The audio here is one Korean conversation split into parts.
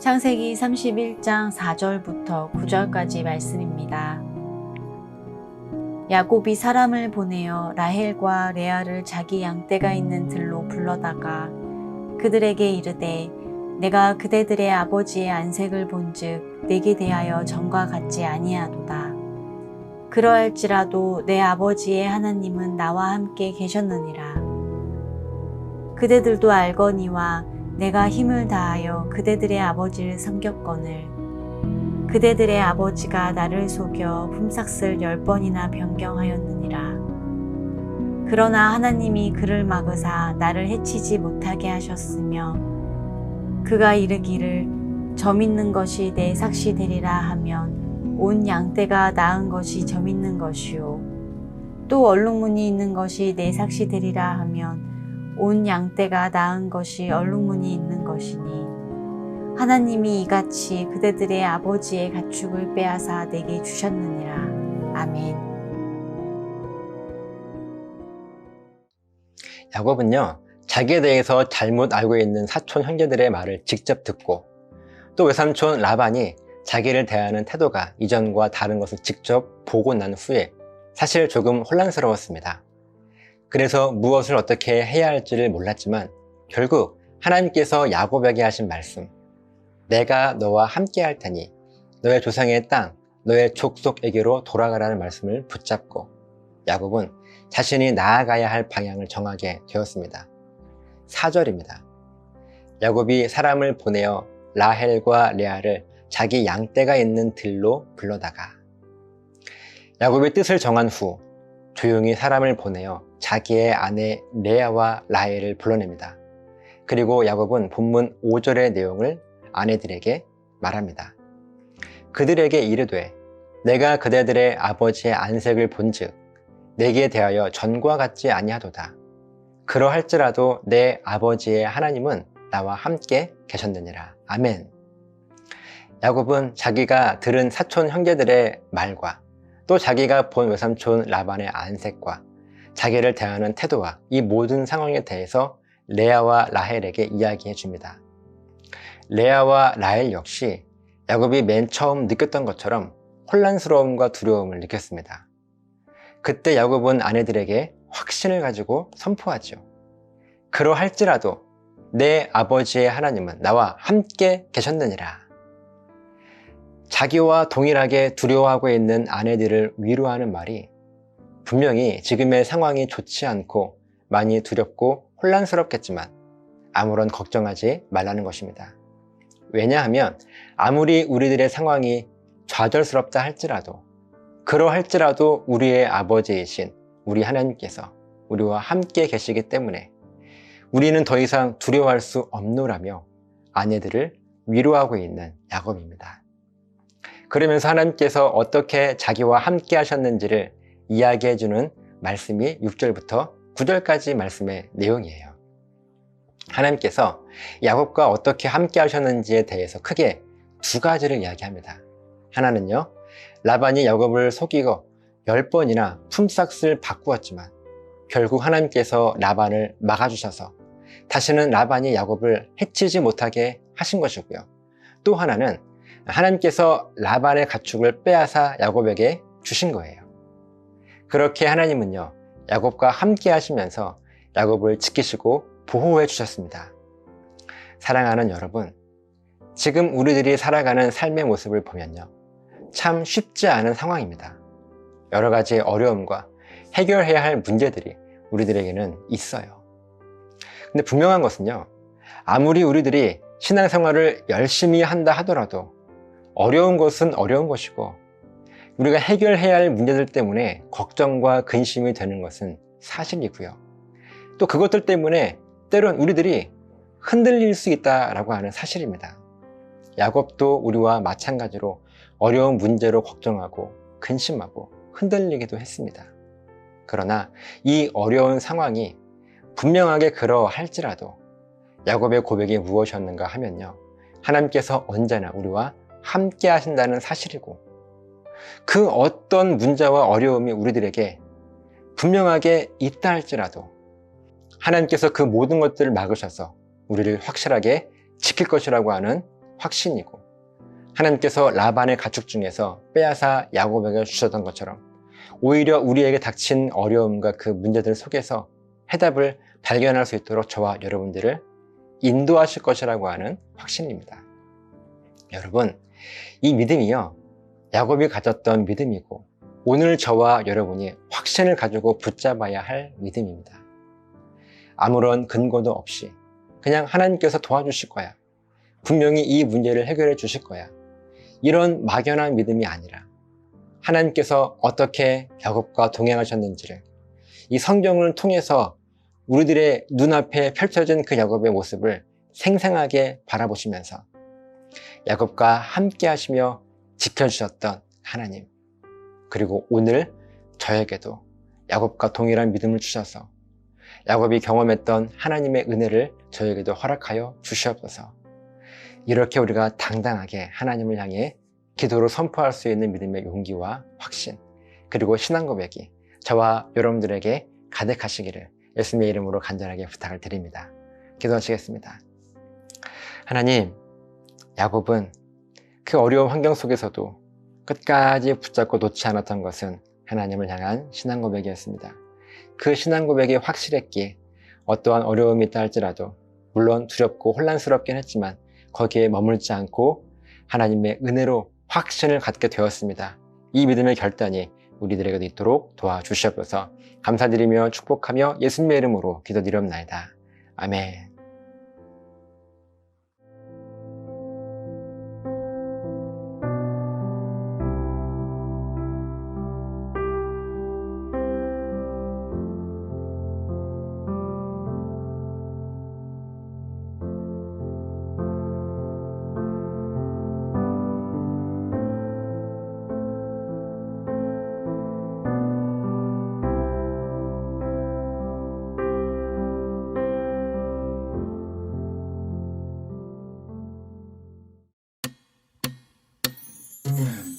창세기 31장 4절부터 9절까지 말씀입니다. 야곱이 사람을 보내어 라헬과 레아를 자기 양떼가 있는 들로 불러다가 그들에게 이르되 내가 그대들의 아버지의 안색을 본즉 내게 대하여 전과 같지 아니하도다. 그러할지라도 내 아버지의 하나님은 나와 함께 계셨느니라. 그대들도 알거니와 내가 힘을 다하여 그대들의 아버지를 섬겼거늘 그대들의 아버지가 나를 속여 품삯을 열 번이나 변경하였느니라. 그러나 하나님이 그를 막으사 나를 해치지 못하게 하셨으며 그가 이르기를 점 있는 것이 내 삭시 되리라 하면 온 양떼가 나은 것이 점 있는 것이요 또 얼룩무늬 있는 것이 내 삭시 되리라 하면 온 양떼가 나은 것이 얼룩무늬 있는 것이니 하나님이 이같이 그대들의 아버지의 가축을 빼앗아 내게 주셨느니라. 아멘. 야곱은요, 자기에 대해서 잘못 알고 있는 사촌 형제들의 말을 직접 듣고 또 외삼촌 라반이 자기를 대하는 태도가 이전과 다른 것을 직접 보고 난 후에 사실 조금 혼란스러웠습니다. 그래서 무엇을 어떻게 해야 할지를 몰랐지만 결국 하나님께서 야곱에게 하신 말씀 내가 너와 함께 할 테니 너의 조상의 땅, 너의 족속에게로 돌아가라는 말씀을 붙잡고 야곱은 자신이 나아가야 할 방향을 정하게 되었습니다. 4절입니다. 야곱이 사람을 보내어 라헬과 레아를 자기 양떼가 있는 들로 불러다가 야곱이 뜻을 정한 후 조용히 사람을 보내어 자기의 아내 레아와 라헬을 불러냅니다. 그리고 야곱은 본문 5절의 내용을 아내들에게 말합니다. 그들에게 이르되 내가 그대들의 아버지의 안색을 본즉 내게 대하여 전과 같지 아니하도다. 그러할지라도 내 아버지의 하나님은 나와 함께 계셨느니라. 아멘. 야곱은 자기가 들은 사촌 형제들의 말과 또 자기가 본 외삼촌 라반의 안색과 자기를 대하는 태도와 이 모든 상황에 대해서 레아와 라헬에게 이야기해 줍니다. 레아와 라헬 역시 야곱이 맨 처음 느꼈던 것처럼 혼란스러움과 두려움을 느꼈습니다. 그때 야곱은 아내들에게 확신을 가지고 선포하죠. 그러할지라도 내 아버지의 하나님은 나와 함께 계셨느니라. 자기와 동일하게 두려워하고 있는 아내들을 위로하는 말이 분명히 지금의 상황이 좋지 않고 많이 두렵고 혼란스럽겠지만 아무런 걱정하지 말라는 것입니다. 왜냐하면 아무리 우리들의 상황이 좌절스럽다 할지라도 그러할지라도 우리의 아버지이신 우리 하나님께서 우리와 함께 계시기 때문에 우리는 더 이상 두려워할 수 없노라며 아내들을 위로하고 있는 야곱입니다. 그러면서 하나님께서 어떻게 자기와 함께 하셨는지를 이야기해 주는 말씀이 6절부터 9절까지 말씀의 내용이에요. 하나님께서 야곱과 어떻게 함께 하셨는지에 대해서 크게 두 가지를 이야기합니다. 하나는요, 라반이 야곱을 속이고 열 번이나 품삯을 바꾸었지만 결국 하나님께서 라반을 막아주셔서 다시는 라반이 야곱을 해치지 못하게 하신 것이고요. 또 하나는 하나님께서 라반의 가축을 빼앗아 야곱에게 주신 거예요. 그렇게 하나님은요, 야곱과 함께 하시면서 야곱을 지키시고 보호해 주셨습니다. 사랑하는 여러분, 지금 우리들이 살아가는 삶의 모습을 보면요. 참 쉽지 않은 상황입니다. 여러 가지 어려움과 해결해야 할 문제들이 우리들에게는 있어요. 근데 분명한 것은요. 아무리 우리들이 신앙생활을 열심히 한다 하더라도 어려운 것은 어려운 것이고 우리가 해결해야 할 문제들 때문에 걱정과 근심이 되는 것은 사실이고요. 또 그것들 때문에 때론 우리들이 흔들릴 수 있다라고 하는 사실입니다. 야곱도 우리와 마찬가지로 어려운 문제로 걱정하고 근심하고 흔들리기도 했습니다. 그러나 이 어려운 상황이 분명하게 그러할지라도 야곱의 고백이 무엇이었는가 하면요. 하나님께서 언제나 우리와 함께 하신다는 사실이고 그 어떤 문제와 어려움이 우리들에게 분명하게 있다 할지라도 하나님께서 그 모든 것들을 막으셔서 우리를 확실하게 지킬 것이라고 하는 확신이고 하나님께서 라반의 가축 중에서 빼앗아 야곱에게 주셨던 것처럼 오히려 우리에게 닥친 어려움과 그 문제들 속에서 해답을 발견할 수 있도록 저와 여러분들을 인도하실 것이라고 하는 확신입니다. 여러분, 이 믿음이요. 야곱이 가졌던 믿음이고 오늘 저와 여러분이 확신을 가지고 붙잡아야 할 믿음입니다. 아무런 근거도 없이 그냥 하나님께서 도와주실 거야. 분명히 이 문제를 해결해 주실 거야. 이런 막연한 믿음이 아니라 하나님께서 어떻게 야곱과 동행하셨는지를 이 성경을 통해서 우리들의 눈앞에 펼쳐진 그 야곱의 모습을 생생하게 바라보시면서 야곱과 함께 하시며 지켜주셨던 하나님 그리고 오늘 저에게도 야곱과 동일한 믿음을 주셔서 야곱이 경험했던 하나님의 은혜를 저에게도 허락하여 주시옵소서 이렇게 우리가 당당하게 하나님을 향해 기도로 선포할 수 있는 믿음의 용기와 확신 그리고 신앙 고백이 저와 여러분들에게 가득하시기를 예수님의 이름으로 간절하게 부탁을 드립니다. 기도하시겠습니다. 하나님, 야곱은 그 어려운 환경 속에서도 끝까지 붙잡고 놓지 않았던 것은 하나님을 향한 신앙 고백이었습니다. 그 신앙 고백이 확실했기에 어떠한 어려움이 있다 할지라도 물론 두렵고 혼란스럽긴 했지만 거기에 머물지 않고 하나님의 은혜로 확신을 갖게 되었습니다. 이 믿음의 결단이 우리들에게도 있도록 도와주시옵소서 감사드리며 축복하며 예수님의 이름으로 기도드리옵나이다. 아멘. 같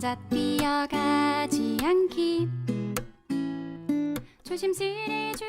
혼자 뛰어가지 않기. 조심스레 주